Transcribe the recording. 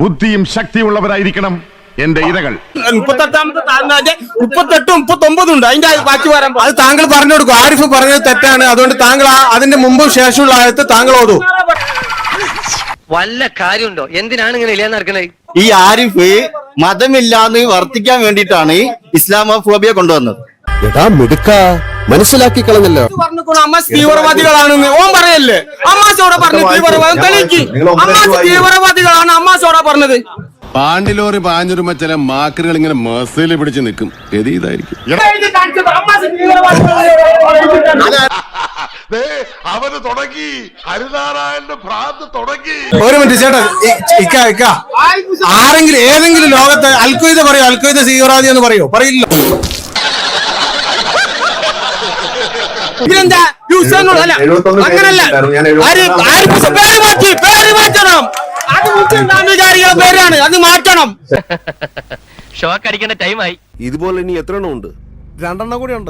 ബുദ്ധിയും ശക്തിയുള്ളവരായിരിക്കണം എന്റെ ഇരകൾ. മുപ്പത്തെട്ടാമത്തെ താഴ്ന്നാൽ മുപ്പത്തെട്ടും മുപ്പത്തൊമ്പതും ഉണ്ട്. അതിന്റെ ബാക്കി വരാൻ അത് താങ്കൾ പറഞ്ഞു കൊടുക്കും. ആരിഫ് പറഞ്ഞത് തെറ്റാണ്. അതുകൊണ്ട് താങ്കൾ അതിന്റെ മുമ്പും ശേഷമുള്ള ആയത്ത് താങ്കൾ ഓതൂ. വല്ല കാര്യമുണ്ടോ? എന്തിനാണ് ഇങ്ങനെ ഇല്ലാന്ന് നടക്കണേ? ഈ ആരിഫ് മതമില്ലാന്ന് വർത്തിക്കാൻ വേണ്ടിയിട്ടാണ് ഇസ്ലാമോഫോബിയ കൊണ്ടുവന്നത്. എടാ മിടുക്ക. മനസ്സിലാക്കി കളഞ്ഞല്ലോ. പറഞ്ഞിക്കണു അമ്മാസ് തീവ്രവാദികളാണെന്ന് ഓൻ പറയല്ലേ? അമ്മാസോടെ പറഞ്ഞു തീവ്രവാദം തെളിയിക്ക്. അമ്മാസ് തീവ്രവാദികളാണ് അമ്മാസോടെ പറഞ്ഞത്. പാണ്ടിലോറി പാഞ്ഞുരുമ ചില മാക്കറുകൾ ഇങ്ങനെ മസയിൽ പിടിച്ച് നിൽക്കും. ഗതി ഇതായിരിക്കും. അമ്മാസ് തീവ്രവാദികളാണ്. അവന് തുടങ്ങി. ഹരിനാരായണന്റെ ഭ്രാന്ത് തുടങ്ങി. ഒരു മിനിറ്റ് ചേട്ടാ ഇക്ക ഇക്ക. ആരെങ്കിലും ഏതെങ്കിലും ലോകത്ത് അൽഖ്വയ്ദ പറയോ അൽഖ്വയ്ദ തീവ്രവാദി എന്ന് പറയോ. പറയില്ല ഇതെന്താ യുസങ്ങൾ അല്ല അങ്ങനല്ല. ആര് ആര് പേര് മാറ്റി പേര് മാറ്റണം. അത് മുസ്ലിം നാമവികാരികളുടെ പേരാണ്. അത് മാറ്റണം. ഷോക്ക് അടിക്കേണ്ട ടൈമായി ഇതുപോലെ ഇനി എത്ര എണ്ണം ഉണ്ട്? രണ്ടെണ്ണം കൂടി ഉണ്ട്.